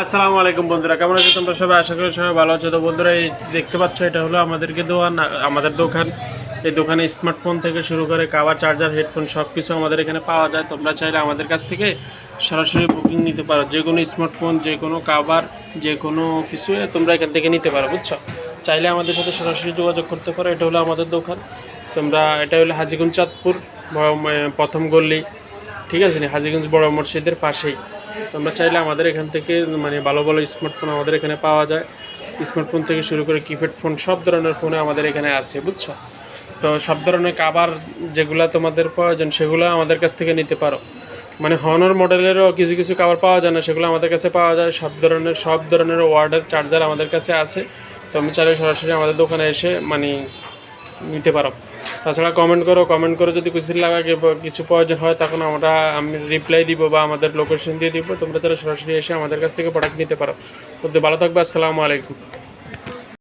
আসসালামু আলাইকুম বন্ধুরা, কেমন আছো তোমরা সবাই? আশা করি সবাই ভালো আছো। তো বন্ধুরা, এই দেখতে পাচ্ছ, এটা হলো আমাদেরকে দোকান আমাদের দোকান। এই দোকানে স্মার্টফোন থেকে শুরু করে কাভার চার্জার হেডফোন সব কিছু আমাদের এখানে পাওয়া যায়। তোমরা চাইলে আমাদের কাছ থেকে সরাসরি বুকিং নিতে পারো। যে কোনো স্মার্টফোন যে কোনো কাভার যে কোনো কিছু তোমরা এখান থেকে নিতে পারো, বুঝছ? চাইলে আমাদের সাথে সরাসরি যোগাযোগ করতে পারো, এটা হলো আমাদের দোকান। তোমরা, এটা হলো হাজিগুন চাঁদপুর প্রথম গল্লি ঠিক আছে হাজিগঞ্জ বড় মসজিদের পাশেই। তোমরা চাইলে আমাদের এখান থেকে মানে ভালো ভালো স্মার্টফোন আমাদের এখানে পাওয়া যায়। স্মার্টফোন থেকে শুরু করে কিপ্যাড ফোন সব ধরনের ফোনে আমাদের এখানে আছে, বুঝছ? তো সব ধরনের কাবার যেগুলো তোমাদের প্রয়োজন, সেগুলো আমাদের কাছ থেকে নিতে পারো। মানে হনর মডেলেরও কিছু কিছু কাবার পাওয়া যায় না, সেগুলো আমাদের কাছে পাওয়া যায়। সব ধরনের সব ধরনের ওয়ার্ডের চার্জার আমাদের কাছে আছে। তুমি চাইলে সরাসরি আমাদের দোকানে এসে মানে নিতে পারো। তাছাড়া কমেন্ট করো কমেন্ট করে যদি কিছু লাগা কিছু প্রয়োজন হয়, তখন আমরা, আমি রিপ্লাই দিব বা আমাদের লোকেশন দিয়ে দিব। তোমরা যারা সরাসরি এসে আমাদের কাছ থেকে প্রোডাক্ট নিতে পারো। তো ভালো থাকবে, আসসালামু আলাইকুম।